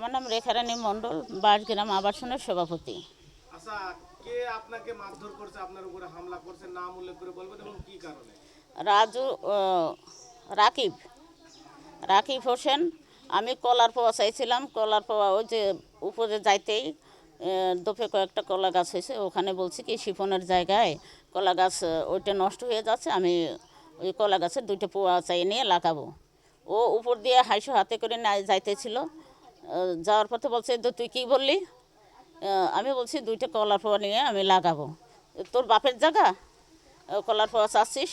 আমার নাম রেখারানী মণ্ডল বাসগ্রাম আবাসনের সভাপতি। আচ্ছা কে আপনাকে মারধর করছে আপনার উপরে হামলা করছে নাম উল্লেখ করে বলবেন এবং কি কারণে? রাজু রাকিব। রাকিব হোসেন আমি কলার পোয়া চাইছিলাম কলার পোয়া ওই যে উপরে যাইতেই দোপে কয়েকটা কলা গাছ হয়েছে ওখানে বলছি কি শিফনের জায়গায় কলা গাছ ওইটা নষ্ট হয়ে যাচ্ছে আমি ওই কলা গাছের দুইটা পোয়া চাই নিয়ে লাগাবো। ও উপর দিয়ে হাইশো হাতে করে না যাইতেছিল যাওয়ার পথে বলছে "তো তুই কী বললি? আমি বলছি, দুইটা কলার পোয়া নিয়ে আমি লাগাবো। তোর বাপের জায়গা? কলার পোয়া চাচ্ছিস?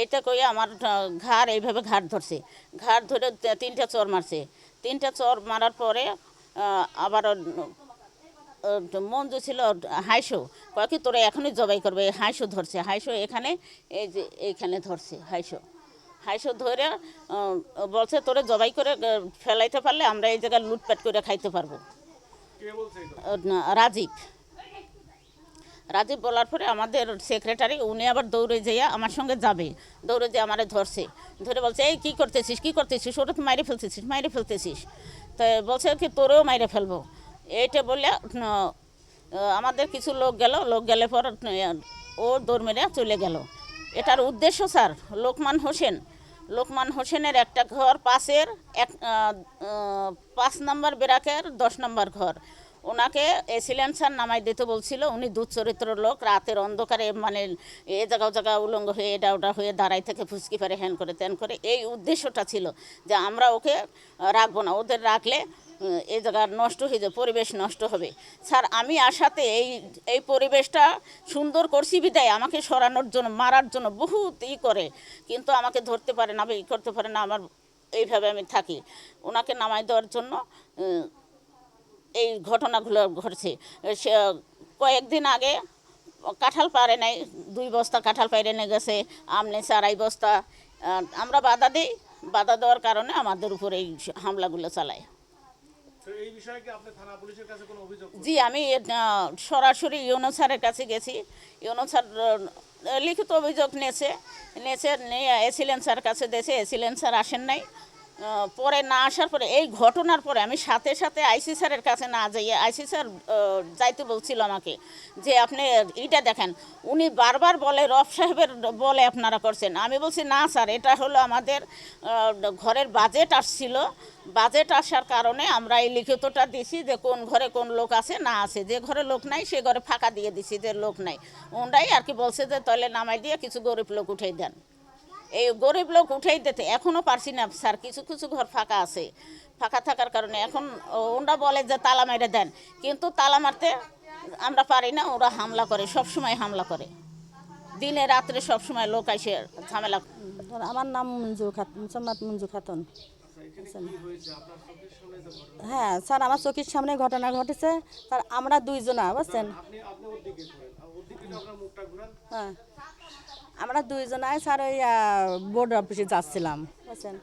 এইটা কই আমার ঘাড় এইভাবে ঘাড় ধরছে। ঘাড় ধরে তিনটা চর মারছে। তিনটা চর মারার পরে আবার মঞ্জু ছিল হাইশো কয় কি, তোরা এখনই জবাই করবে। হাইশো ধরছে। হাইশো এখানে, এই যে, এইখানে ধরছে হাইশো হাইশো ধরে বলছে তোরে জবাই করে ফেলাইতে পারলে আমরা এই জায়গায় লুটপাট করে খাইতে পারব। রাজীব। রাজীব বলার পরে আমাদের সেক্রেটারি উনি আবার দৌড়ে যেয়ে আমার সঙ্গে যাবে দৌড়ে যেয়ে আমারে ধরছে। ধরে বলছে এই কী করতেছিস? কী করতেছিস? ওরা তো মাইরে ফেলতেছিস মাইরে ফেলতেছিস। তো বলছে কি তোরেও মাইরে ফেলব। এইটা বলে আমাদের কিছু লোক গেল লোক গেলে পর ও দৌড় মেরে চলে গেল। এটার উদ্দেশ্য স্যার লোকমান হোসেন। লোকমান হোসেনের একটা ঘর, পাশের এক পাঁচ নম্বর বেরাকের দশ নম্বর ঘর। ওনাকে এসিলেন্সার নামাই দিতে বলছিল, উনি দুচরিত্র লোক, রাতের অন্ধকারে মানে এ জায়গা জায়গা উলঙ্গ হয়ে, এটা ওটা হয়ে দাঁড়াই থেকে ফুসকি পারে হ্যান করে ত্যান করে, এই উদ্দেশ্যটা ছিল যে আমরা ওকে রাখব না। ওদের রাখলে এই জায়গা নষ্ট হয়ে যাবে পরিবেশ নষ্ট হবে। স্যার, আমি আশাতে এই এই পরিবেশটা সুন্দর করছি বিদায়। আমাকে সরানোর জন্য, মারার জন্য বহুত ই করে। কিন্তু আমাকে ধরতে পারে না, বা ই করতে পারে না, আমার এইভাবে আমি থাকি। ওনাকে নামাই দেওয়ার জন্য এই ঘটনাগুলো ঘটছে। সে, কয়েকদিন আগে কাঁঠাল পারে নাই, দুই বস্তা কাঁঠাল পাইরে নিয়ে গেছে, আমনে আড়াই বস্তা। আমরা বাধা দিই, বাধা দেওয়ার কারণে আমাদের উপর এই হামলাগুলো চালায়। জি, আমি সরাসরি ইউনো স্যারের কাছে গেছি। ইউনো স্যার লিখিত অভিযোগ নিয়েছে নিয়েছে, নিয়ে এসিলেন স্যার কাছে দিয়েছে এসিলেন স্যার আসেন নাই। পরে না আসার পরে, এই ঘটনার পরে আমি সাথে সাথে আইসি স্যারের কাছে না যাইয়ে, আইসি স্যার যাইতে বলছিল আমাকে যে আপনি এটা দেখেন। উনি বারবার বলে, রফ সাহেবের বলে আপনারা করছেন। আমি বলছি, না স্যার, এটা হলো আমাদের ঘরের বাজেট আসছিল বাজেট আসার কারণে আমরা এই লিখিতটা দিছি যে কোন ঘরে কোন লোক আছে, না আছে। যে ঘরে লোক নাই, সে ঘরে ফাঁকা দিয়ে দিছি যে লোক নাই। ওনারাই আর কি বলছে যে, তলে নামাই দিয়ে কিছু গরিব লোক উঠাই দেন। এই গরিব লোক উঠেই দিতে এখনও পারছি না, স্যার। কিছু কিছু ঘর ফাঁকা আছে। ফাঁকা থাকার কারণে এখন ওনারা বলে যে, তালা মেরে দেন। কিন্তু তালা মারতে আমরা পারি না, ওরা হামলা করে সব সময় হামলা করে। দিনে রাত্রে সব সময় লোক আসে ঝামেলা আমার নাম মঞ্জু খাতুন সোমনাথ মঞ্জু খাতুন। হ্যাঁ স্যার আমার চোখের সামনে ঘটনা ঘটেছে। স্যার আমরা দুইজনা বুঝছেন? মুখটা ঘুরান। হ্যাঁ আমরা দুইজনায় স্যার ওই বোর্ড অফিসে যাচ্ছিলাম বুঝছেন?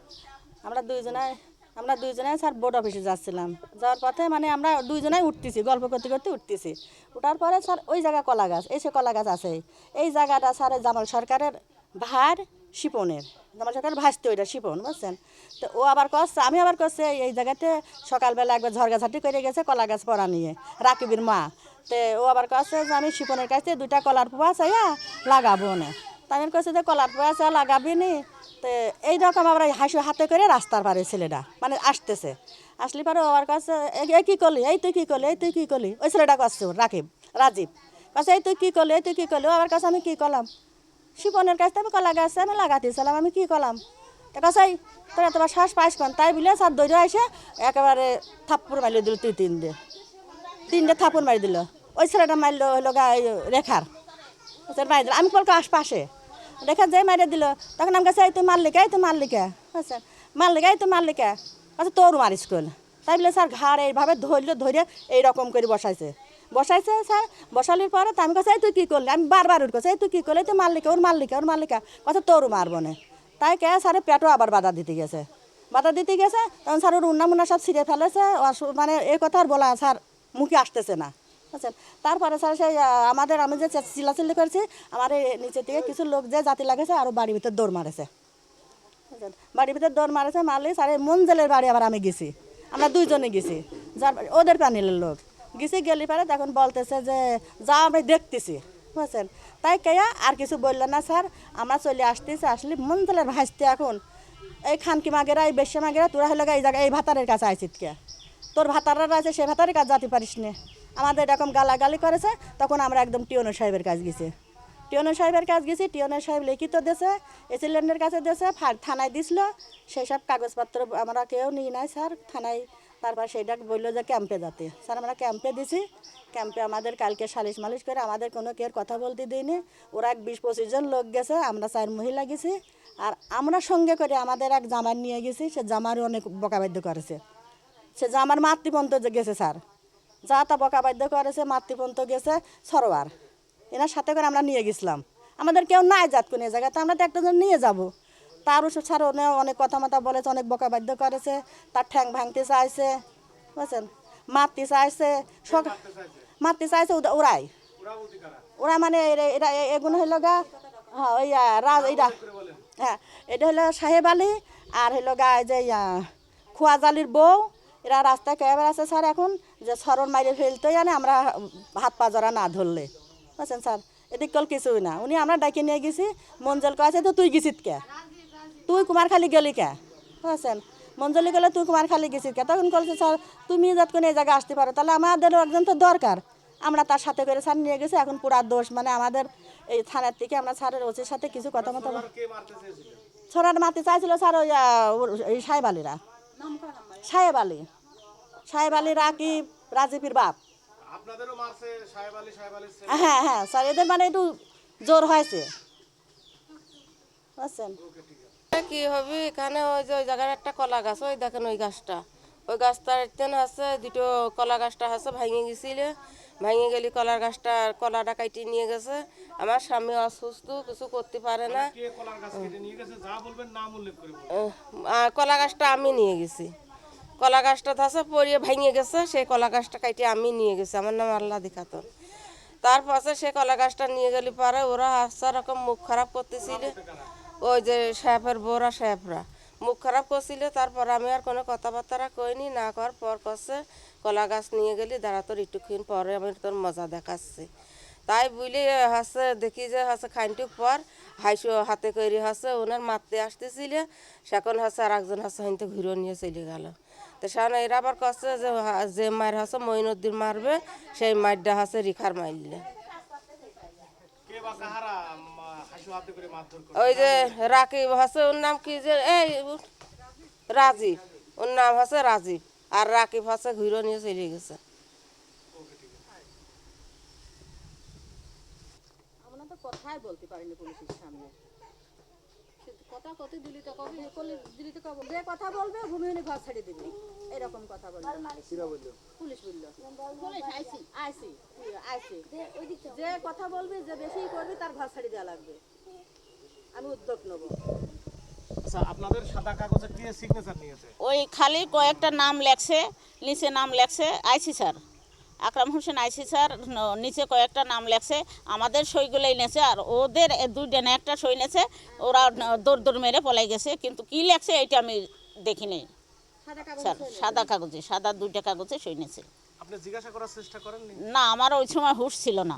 আমরা দুইজনায় আমরা দুইজনায় স্যার বোর্ড অফিসে যাচ্ছিলাম। যাওয়ার পথে মানে আমরা দুইজনাই উঠতেছি গল্প করতে করতে উঠতেছি। উঠার পরে স্যার ওই জায়গা কলা গাছ এই সে কলা গাছ আছে এই জায়গাটা স্যার জামাল সরকারের ভার শিপনের। জামাল সরকারের ভাসতে ওইটা শিপন, বুঝছেন? তো ও আবার করছে আমি আবার করছে এই জায়গাতে সকালবেলা একবার ঝরগাঝাটি করে গেছে কলা গাছ পড়া নিয়ে, রাকিবের মা। তো ও আবার করছে যে আমি শিপনের কাছে দুইটা কলার পোয়া চাইয়া লাগাবো না। তা আমি কইছে যে কলার পোয়া চা লাগাবি নি, তো এইরকম আবার হাসি হাতে করে রাস্তার পারে ছেলেটা মানে আসতেছে। আসলে পরে ও আবার কাছে এই কী করলি? এই তুই কী করলি? এই তুই কী করলি? ওই ছেলেটা কাছে রাকিব, রাজীব। কাছে এই তুই কী করলি? এই তুই কী করলি? ও আবার কাছে আমি কী করলাম? শিপনের কাছে আমি কলা গাছ আমি লাগাতেছিলাম আমি কী করলাম তা কাছে এই তোরা তোমার শ্বাস পাইস কন তাই বলে স্যার দৈর্য এসে একেবারে থাপ্পুর মারিয়ে দিল তুই তিন দিয়ে। তিনটে থাপুর মারি দিল। ওই ছেলেটা মারলো হইল গা রেখার। ওদের মারি দিল। আমি কলকে আশপাশে রেখা যে মারিয়ে দিল, তখন আমি কাছে তুই মারলিকা এই তুই মারলিকা আচ্ছা মারলিকা এই তুই মারলিকা আচ্ছা তোর মারিস কল তাই বলে, স্যার, ঘাড় এইভাবে ধরলো, ধরে এইরকম করে বসাইছে। বসাইছে, স্যার, বসালির পরে তা আমি কাছে তুই কী করলি? আমি বারবার উঠ এই তুই কী করলি? এই তুই মারলিকা ওর মারলিকা ওর মারলিকা কথা তোর মারবো না। তাই কে, স্যারে পেটও আবার বাধা দিতে গেছে। বাধা দিতে গেছে, তখন স্যার ওর উন্না মুন্না সব ছিঁড়ে ফেলেছে মানে এই কথা আর বলা, স্যার, মুখে আসতেছে না। তারপরে স্যার সেই আমাদের, আমি যে চে- চিল্লাচিল্লি করেছি, আমার এই নিচে থেকে কিছু লোক যে জাতি লাগেছে আরও বাড়ির ভিতর দৌড় মারেছে। বাড়ির ভিতর দৌড় মারেছে, মারলে স্যার মঞ্জেলের বাড়ি আবার আমি গেছি। আমরা দুইজনে গেছি। যার ওদের প্যানেলের লোক। গেছি গেলি পারে, তখন বলতেছে যে যা আমি দেখতেছি। বুঝছেন? তাই কেয়া আর কিছু বলল না, স্যার, আমরা চলে আসতেছি, আসলে মন তাহলে ভাসতে এখন। এই খানকি মাগেরা, এই বেশ্যা মাগেরা, তোরা হলে এই জায়গায়, এই ভাতারের কাছে আইছিত কে? তোর ভাতাররা আছে সে ভাতারের কাছে যেতে পারিস না। আমাদের এরকম গালাগালি করেছে, তখন আমরা একদম টিওনো সাহেবের কাছে গেছি। টিওনো সাহেবের কাছে গেছি, টিওনো সাহেব লিখিত দেছে এসিলেন্ডের কাছে ফা- থানায় দিছিল, সেই সব কাগজপত্র আমরা কেউ নিই নাই, স্যার, থানায় তারপর সেইটা বলল যে ক্যাম্পে যাতে। স্যার, আমরা ক্যাম্পে দিছি। ক্যাম্পে আমাদের কালকে সালিশ মালিশ করে আমাদের কোনো কেউ কথা বলতে দিইনি ওরা এক বিশ পঁচিশ জন লোক গেছে, আমরা চার মহিলা গেছি। আর আমরা সঙ্গে করে আমাদের এক জামার নিয়ে গেছি, সে জামারও অনেক বকাবাদ্য করেছে। সে জামার মাতৃপন্ত গেছে, স্যার। যা তা বকাবাদ্য করেছে, মাতৃপন্ত গেছে, সরোয়ার। এনার সাথে করে আমরা নিয়ে গেছিলাম। আমাদের কেউ নাই যাত কোন জায়গাতে আমরা তো একটা জন নিয়ে যাব। তারও সে স্যার অনেক অনেক কথা মতা বলেছে, অনেক বকাবাদ্য করেছে, তার ঠ্যাং ভাঙতে চাইছে, বুঝছেন? মারতে চাইছে মারতে চাইছে ওরাই। ওরা মানে এরা এগুলো হইল গা হ্যাঁ ওই রাজ এইটা হ্যাঁ এটা হলো সাহেব আলী আর হইল গা যে খোয়াজালির বউ। এরা রাস্তায় কেবার আছে স্যার এখন, যে সরণ মাইরে ফেলতে জানে আমরা হাত পা জড়া না ধরলে। বুঝছেন স্যার? এদিক কল কিছুই না। উনি আমরা ডাকে নিয়ে গেছি, মঞ্জল কয়েছে তো তুই গেছিস কে? তুই কুমার খালি গেলি কে? বুঝছেন মঞ্জলি গেলে তুই কুমার খালি গেছিস কে? তখন বলছে স্যার তুমি যাত করে এই জায়গায় আসতে পারো তাহলে আমাদেরও একজন তো দরকার। আমরা তার সাথে করে স্যার নিয়ে গেছি এখন পুরা দোষ। মানে আমাদের এই থানার থেকে আমরা স্যারের ওসির সাথে কিছু কথা মতো কে ছড়ার মারতে চাইছিল স্যার ওই এই সাহেব আলীরা সাহেব আলী সাহেব আলী রাকিব রাজীবের বাপ হ্যাঁ হ্যাঁ স্যার এদের মানে একটু জোর হয়েছে। বুঝছেন কি হবে? এখানে ওই যে ওই জায়গার একটা কলা গাছ ওই দেখেন ওই গাছটা। ওই গাছটার তেন আছে দুটো কলা গাছটা আছে ভেঙে গেছিল। ভেঙে গেলি কলার গাছটা কলাটা কাটি নিয়ে গেছে। আমার স্বামী অসুস্থ কিছু করতে পারে না। কে কলার গাছ কেটে নিয়ে গেছে? যা বলবেন নাম উল্লেখ করে বলবেন আহ, আহ, কলা গাছটা আমি নিয়ে গেছি। কলা গাছটা ধসে পড়িয়ে ভেঙে গেছে সেই কলা গাছটা কাটিয়ে আমি নিয়ে গেছি। আমার নাম আল্লাহ দিখাতো। তারপরে সে কলা গাছটা নিয়ে গেলি পরে ওরা হাসা রকম মুখ খারাপ করতেছিল। ওই যে সাহেবের বউরা সাহেবরা মুখ খারাপ করছিল, তারপর আমি আর কোনো কথাবার্তা কইনি, না করার পর কষে কলা গাছ নিয়ে গেলি, দাঁড়া তোর একটুক্ষণ পরে আমি তোর মজা দেখাচ্ছি। তাই বুঝলি হাসে দেখি যে হাসে খানটুক পর হাইসু হাতে করে হাসে ওনার মারতে আসতেছিল, সেখন হাসে আর একজন হাসে হইতে ঘুরে নিয়ে চলে গেল। তো সেখানে এরা আবার কষ্ট যে যে মায়ের হাসে মইনুদ্দিন মারবে, সেই মারটা হাসে রিখার মারলে ওই যে রাকিব হাসে ওর নাম কি যে? এই রাজীব ওর নাম হাসে রাজীব আর রাকিব হাসে ঘুরে নিয়ে চলে গেছে। আমরা তো কথাই বলতে পারিনি পুলিশের সামনে। কথা কত দিলি তো কবি? দিলি তো কব? যে কথা বলবে ভূমিহীন ঘর ছেড়ে দিবি। এরকম কথা বলবে। পুলিশ বলল। আইসি। আইসি। আইসি। যে কথা বলবি যে বেশি করবি তার ঘর ছেড়ে দেওয়া লাগবে। আমি উদ্যোগ নেব। আচ্ছা আপনাদের সাদা কাগজে কে সিগনেচার নিয়েছে? ওই খালি কয়েকটা নাম লেখছে নিচে নাম লেখছে IC sir. Akram Hossain IC sir নিচে কয়েকটা নাম লেখছে আমাদের সইগুলোই নেছে আর ওদের দুইটা না একটা সই নেছে ওরা দৌড় দৌড় মেরে পলাই গেছে কিন্তু কি লেখছে এটা আমি দেখিনি স্যার সাদা কাগজে সাদা দুইটা কাগজে সই নেছে। আপনি জিজ্ঞাসা করার চেষ্টা করেননি? না আমার ওই সময় হুশ ছিল না।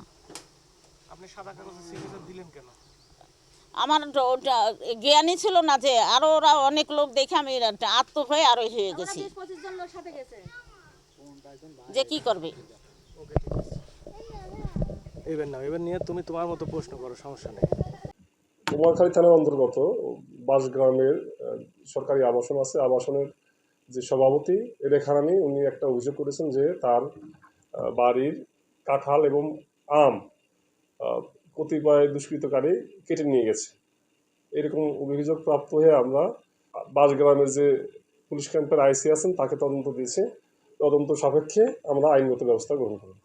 আপনি সাদা কাগজে সিগনেচার দিলেন কেন? আমার জ্ঞানই ছিল না যে আরও ওরা অনেক লোক দেখে আমি আত্ম হয়ে আরও হয়ে গেছি। যে কি করবে? ওকে ঠিক আছে এবার না এবার নিয়ে তুমি তোমার মতো প্রশ্ন করো সমস্যা নেই। কুমারখালী থানার অন্তর্গত বাসগ্রামের সরকারি আবাসন আছে। আবাসনের যে সভাপতি রেখা রানী উনি একটা অভিযোগ করেছেন যে তার বাড়ির কাঁঠাল এবং আম কতিপয় দুষ্কৃতকারী কেটে নিয়ে গেছে। এরকম অভিযোগ প্রাপ্ত হয়ে আমরা বাসগ্রামের যে পুলিশ ক্যাম্পের আইসি আছেন, তাকে তদন্ত দিয়েছে। তদন্ত সাপেক্ষে আমরা আইনগত ব্যবস্থা গ্রহণ করব।